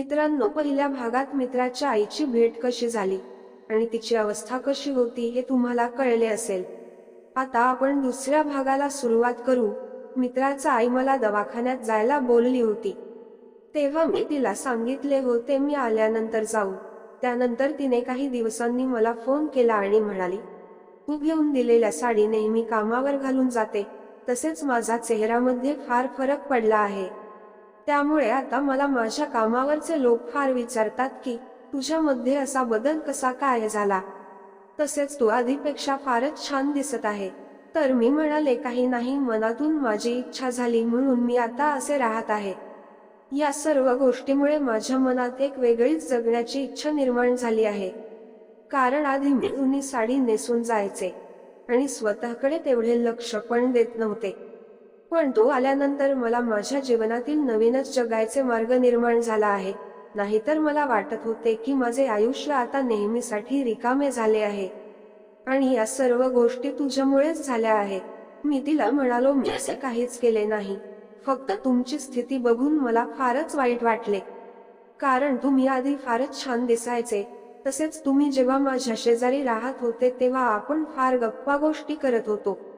मित्रांनो पहिल्या भागात मित्राच्या आईची भेट कशी झाली आणि तिची अवस्था कशी होती हे तुम्हाला कळले असेल. आता आपण दुसऱ्या भागाला सुरुवात करू. मित्राचा आई मला दवाखान्यात जायला बोलली होती. तेव्हा मी तिला सांगितले होते मी आल्यानंतर जाऊ. त्यानंतर तिने काही दिवसांनी मला फोन केला आणि म्हणाली तू घेऊन दिलेल्या साडी नेहमी कामावर घालून जाते. तसेच माझा चेहऱ्यामध्ये फार फरक पडला आहे. त्यामुळे आता मला माझ्या कामावरचे लोक फार विचारतात की तुझ्यामध्ये असा बदल कसा काय झाला? तसेच तू आधीपेक्षा फारच छान दिसत आहे. तर मी म्हणाले काही नाही मनातून माझी इच्छा झाली म्हणून मी आता असे राहत आहे. या सर्व गोष्टीमुळे माझ्या मनात एक वेगळीच जगण्याची इच्छा निर्माण झाली आहे. कारण आधी मी जुनी साडी नेसून जायचे आणि स्वतःकडे तेवढे लक्ष पण देत नव्हते. पण तो आल्यानंतर मला माझ्या जीवनातील नवीनच जगायचे मार्ग निर्माण झाला आहे. नाहीतर मला वाटत होते की माझे आयुष्य आता नेहमीसाठी रिकामे झाले आहे. आणि या सर्व गोष्टी तुझ्यामुळेच झाल्या आहेत. मी तिला म्हणालो मी असे काहीच केले नाही. फक्त तुमची स्थिती बघून मला फारच वाईट वाटले. कारण तुम्ही आधी फारच छान दिसायचे. तसेच तुम्ही जेव्हा माझ्या शेजारी राहत होते तेव्हा आपण फार गप्पा गोष्टी करत होतो.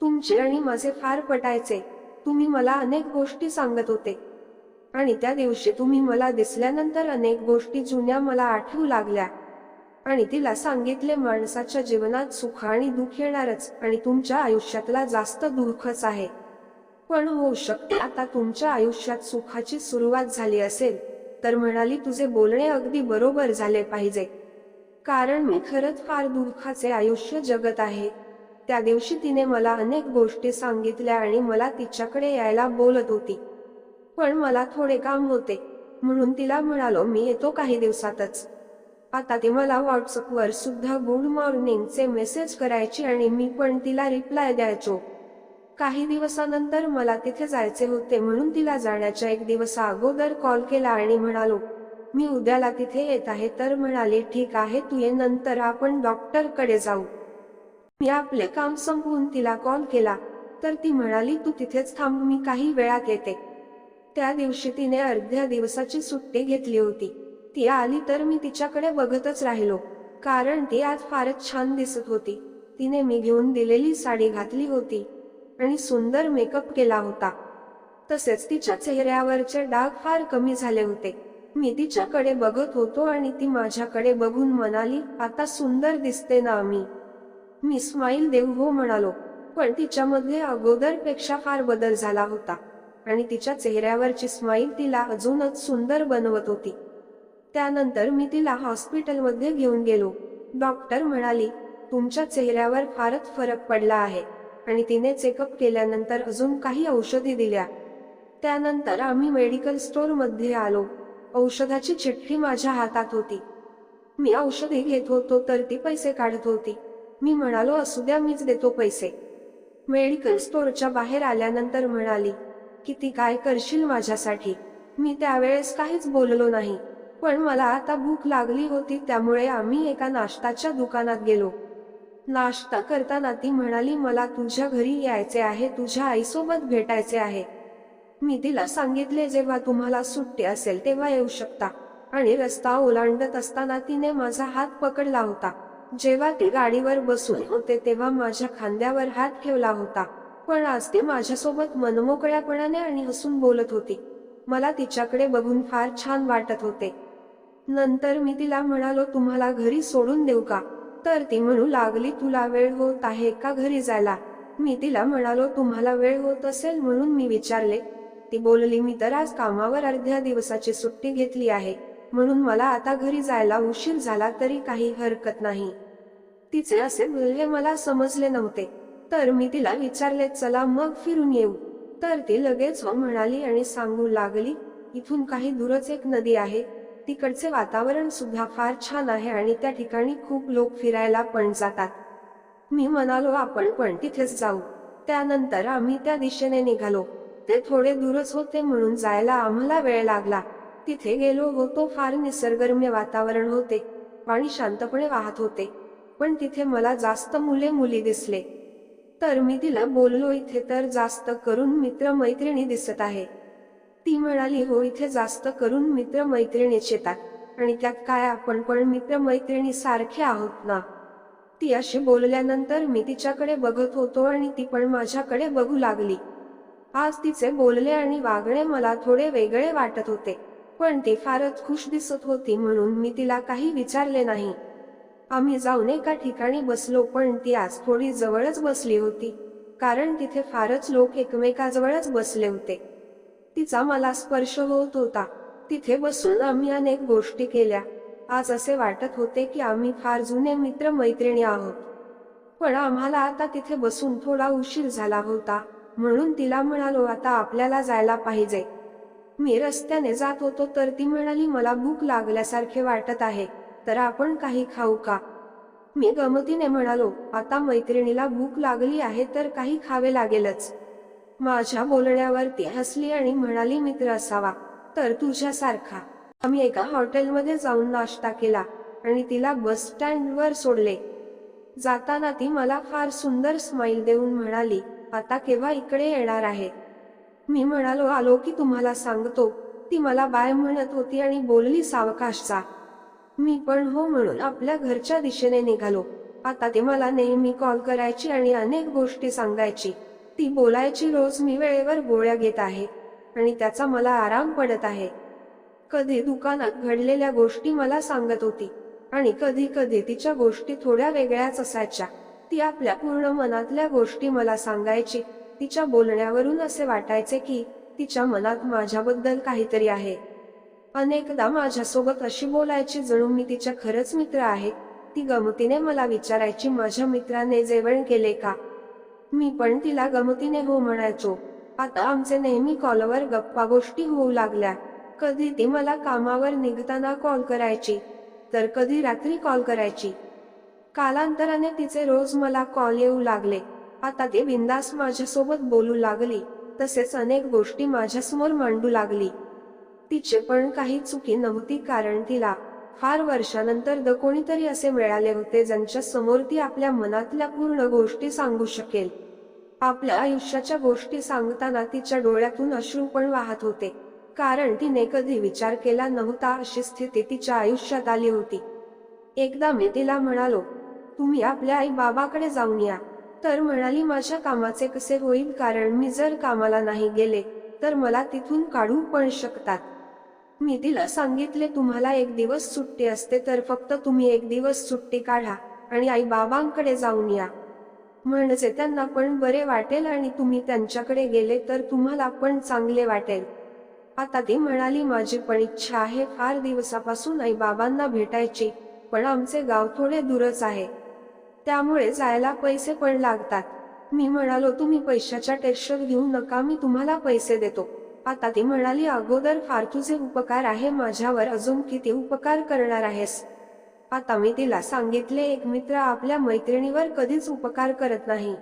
तुमचे आणि माझे फार पटायचे. तुम्ही मला अनेक गोष्टी सांगत होते. आणि त्या दिवशी तुम्ही मला दिसल्यानंतर अनेक गोष्टी जुन्या मला आठवू लागल्या. आणि तिला सांगितले माणसाच्या जीवनात सुख आणि दुःख येणारच आणि तुमच्या आयुष्यातला जास्त दुःखच आहे. पण होऊ शकते आता तुमच्या आयुष्यात सुखाची सुरुवात झाली असेल तर म्हणाली तुझे बोलणे अगदी बरोबर झाले पाहिजे. कारण मी खरंच फार दुःखाचे आयुष्य जगत आहे. त्या दिवशी तिने मला अनेक गोष्टी सांगितल्या आणि मला तिच्याकडे यायला बोलत होती. पण मला थोडे काम होते म्हणून तिला म्हणालो मी येतो काही दिवसातच. आता ती मला व्हॉट्सअपवर सुद्धा गुड मॉर्निंगचे मेसेज करायची आणि मी पण तिला रिप्लाय द्यायचो. काही दिवसानंतर मला तिथे जायचे होते म्हणून तिला जाण्याच्या एक दिवसा अगोदर कॉल केला आणि म्हणालो मी उद्याला तिथे येत आहे. तर म्हणाले ठीक आहे तू ये नंतर आपण डॉक्टरकडे जाऊ. मी आपले काम संपवून तिला कॉल केला. तर ती म्हणाली तू तिथेच थांब मी काही वेळात येते. त्या दिवशी तिने अर्ध्या दिवसाची सुट्टी घेतली होती. ती आली तर मी तिच्याकडे बघतच राहिलो कारण ती आज फारच छान दिसत होती. तिने मी घेऊन दिलेली साडी घातली होती आणि सुंदर मेकअप केला होता. तसेच तिच्या चेहऱ्यावरचे डाग फार कमी झाले होते. मी तिच्याकडे बघत होतो आणि ती माझ्याकडे बघून म्हणाली आता सुंदर दिसते ना मी. मी स्माईल देऊ हो म्हणालो पण तिच्यामध्ये अगोदरपेक्षा फार बदल झाला होता आणि तिच्या चेहऱ्यावरची स्माईल तिला अजूनच सुंदर बनवत होती. त्यानंतर मी तिला हॉस्पिटलमध्ये घेऊन गेलो. डॉक्टर म्हणाली तुमच्या चेहऱ्यावर फारच फरक पडला आहे. आणि तिने चेकअप केल्यानंतर अजून काही औषधी दिल्या. त्यानंतर आम्ही मेडिकल स्टोअरमध्ये आलो. औषधाची चिठ्ठी माझ्या हातात होती. मी औषधी घेत होतो तर ती पैसे काढत होती. मी म्हणालो असू द्या मीच देतो पैसे. मेडिकल स्टोअरच्या बाहेर आल्यानंतर म्हणाली की ती काय करशील माझ्यासाठी? मी त्यावेळेस काहीच बोललो नाही. पण मला आता भूक लागली होती त्यामुळे आम्ही एका नाश्ताच्या दुकानात गेलो. नाश्ता करताना ती म्हणाली मला तुझ्या घरी यायचे आहे तुझ्या आईसोबत भेटायचे आहे. मी तिला सांगितले जेव्हा तुम्हाला सुट्टी असेल तेव्हा येऊ शकता. आणि रस्ता ओलांडत असताना तिने माझा हात पकडला होता. जेव्हा ती गाडीवर बसून होते तेव्हा माझ्या खांद्यावर हात ठेवला होता. पण आज ते माझ्यासोबत मनमोकळ्यापणाने आणि हसून बोलत होती. मला तिच्याकडे बघून फार छान वाटत होते. नंतर मी तिला म्हणालो तुम्हाला घरी सोडून देऊ का? तर ती म्हणू लागली तुला वेळ होत आहे का घरी जायला? मी तिला म्हणालो तुम्हाला वेळ होत असेल म्हणून मी विचारले. ती बोलली मी तर आज कामावर अर्ध्या दिवसाची सुट्टी घेतली आहे. म्हणून मला आता घरी जायला उशीर झाला तरी काही हरकत नाही. तिचे असे मूल्य मला समजले नव्हते. तर मी तिला विचारले चला मग फिरून येऊ. तर ती लगेच हो म्हणाली आणि सांगू लागली इथून काही दूरच एक नदी आहे. तिकडचे वातावरण सुद्धा फार छान आहे आणि त्या ठिकाणी खूप लोक फिरायला पण जातात. मी म्हणालो आपण पण तिथेच जाऊ. त्यानंतर आम्ही त्या दिशेने निघालो. ते थोडे दूरच होते म्हणून जायला आम्हाला वेळ लागला. तिथे गेलो होतो फार निसर्गरम्य वातावरण होते. पाणी शांतपणे वाहत होते. पण तिथे मला जास्त मुले मुली दिसले. तर मी तिला बोललो इथे तर जास्त करून मित्रमैत्रिणी दिसत आहे. ती म्हणाली हो इथे जास्त करून मित्रमैत्रिणीच येतात. आणि त्यात काय आपण पण मित्रमैत्रिणी सारखे आहोत ना? ती अशी बोलल्यानंतर मी तिच्याकडे बघत होतो आणि ती पण माझ्याकडे बघू लागली. आज तिचे बोलले आणि वागणे मला थोडे वेगळे वाटत होते. पण ती फारच खुश दिसत होती म्हणून मी तिला काही विचारले नाही. आम्ही जाऊन एका ठिकाणी बसलो पण ती आज थोडी जवळच बसली होती कारण तिथे फारच लोक एकमेकाजवळच बसले होते. तिचा मला स्पर्श होत होता. तिथे बसून आम्ही अनेक गोष्टी केल्या. आज असे वाटत होते की आम्ही फार जुने मित्र मैत्रिणी आहोत. पण आम्हाला आता तिथे बसून थोडा उशीर झाला होता म्हणून तिला म्हणालो आता आपल्याला जायला पाहिजे. मी रस्त्याने जात होतो तर ती म्हणाली मला भूक लागल्यासारखे वाटत आहे तर आपण काही खाऊ का? मी गमतीने म्हणालो आता मैत्रिणीला भूक लागली आहे तर काही खावे लागेलच. माझ्या बोलण्यावर ती हसली आणि म्हणाली मित्र असावा तर तुझ्यासारखा. आम्ही एका हॉटेलमध्ये जाऊन नाश्ता केला आणि तिला बस स्टँडवर सोडले. जाताना ती मला फार सुंदर स्माईल देऊन म्हणाली आता केव्हा इकडे येणार आहे? मी म्हणालो आलो की तुम्हाला सांगतो. ती मला बाय म्हणत होती आणि बोलली सावकाशचा. मी पण हो म्हणून आपल्या घरच्या दिशेने निघालो. आता ते मला नेहमी कॉल करायची आणि अनेक गोष्टी सांगायची. ती बोलायची रोज मी वेळेवर गोळ्या घेत आहे आणि त्याचा मला आराम पडत आहे. कधी दुकानात घडलेल्या गोष्टी मला सांगत होती आणि कधी कधी तिच्या गोष्टी थोड्या वेगळ्याच असायच्या. ती आपल्या पूर्ण मनातल्या गोष्टी मला सांगायची. तिच्या बोलण्यावरून असे वाटायचे की तिच्या मनात माझ्याबद्दल काहीतरी आहे. अनेकदा माझ्यासोबत अशी बोलायची जणू मी तिच्या खरंच मित्र आहे ती गमतीने मला विचारायची माझ्या मित्राने जेवण केले का? मी पण तिला गमतीने हो म्हणायचो. आता आमचे नेहमी कॉलवर गप्पा गोष्टी होऊ लागल्या. कधी ती मला कामावर निघताना कॉल करायची तर कधी रात्री कॉल करायची. कालांतराने तिचे रोज मला कॉल येऊ लागले. आता ती बिंदास माझ्यासोबत बोलू लागली तसेच अनेक गोष्टी माझ्यासमोर मांडू लागली. तिचे पण काही चुकी नव्हती कारण तिला फार वर्षानंतर द कोणीतरी असे मिळाले होते ज्यांच्या समोर ती आपल्या मनातल्या पूर्ण गोष्टी सांगू शकेल. आपल्या आयुष्याच्या गोष्टी सांगताना तिच्या डोळ्यातून अश्रू पण वाहत होते कारण तिने कधी विचार केला नव्हता अशी स्थिती तिच्या आयुष्यात आली होती. एकदा मी तिला म्हणालो तुम्ही आपल्या आई बाबाकडे जाऊन या तर म्हणाली माझ्या कामाचे कसे होईल? कारण मी जर कामाला नाही गेले तर मला तिथून काढू पण शकतात. मी तिला सांगितले तुम्हाला एक दिवस सुट्टी असते तर फक्त तुम्ही एक दिवस सुट्टी काढा आणि आई बाबांकडे जाऊन या. म्हणजे त्यांना पण बरे वाटेल आणि तुम्ही त्यांच्याकडे गेले तर तुम्हाला पण चांगले वाटेल. आता ती म्हणाली माझी पण इच्छा आहे फार दिवसापासून आई बाबांना भेटायची पण आमचे गाव थोडे दूरच आहे. त्यामुळे जायला पैसे पण लागतात. मी म्हणालो तुम्ही पैशाच्या टेन्शन घेऊ नका मी तुम्हाला पैसे देतो. आता ती म्हणाली अगोदर फार तुझे उपकार आहे माझ्यावर अजून किती उपकार करणार आहेस? आता मी तिला सांगितले एक मित्र आपल्या मैत्रिणीवर कधीच उपकार करत नाही.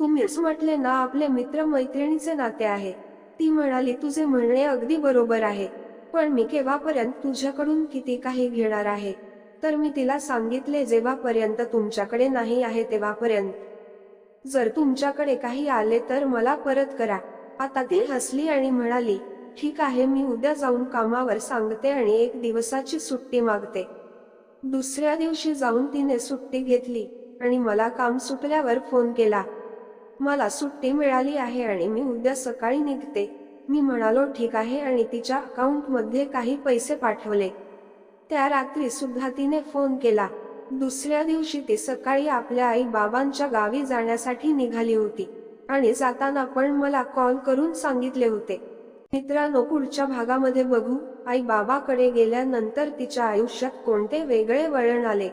तुम्हीच म्हटले ना आपले मित्र मैत्रिणीचे नाते आहे. ती म्हणाली तुझे म्हणणे अगदी बरोबर आहे. पण मी केव्हापर्यंत तुझ्याकडून किती काही घेणार आहे? तर मी तिला सांगितले जेव्हापर्यंत तुमच्याकडे नाही आहे तेव्हापर्यंत. जर तुमच्याकडे काही आले तर मला परत करा. आता ती हसली आणि म्हणाली ठीक आहे मी उद्या जाऊन कामावर सांगते आणि एक दिवसाची सुट्टी मागते. दुसऱ्या दिवशी जाऊन तिने सुट्टी घेतली आणि मला काम सुटल्यावर फोन केला. मला सुट्टी मिळाली आहे आणि मी उद्या सकाळी निघते. मी म्हणालो ठीक आहे आणि तिच्या अकाउंटमध्ये काही पैसे पाठवले. त्या रात्री सुद्धा तिने फोन केला. दुसऱ्या दिवशी ती सकाळी आपल्या आई बाबांच्या गावी जाण्यासाठी निघाली होती आणि जाताना पण मला कॉल करून सांगितले होते. मित्रांनो पुढच्या भागामध्ये बघू. आई बाबाकडे गेल्यानंतर तिच्या आयुष्यात कोणते वेगळे वळण आले?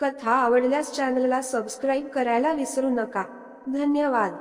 कथा आवडल्यास चॅनलला सबस्क्राईब करायला विसरू नका. धन्यवाद.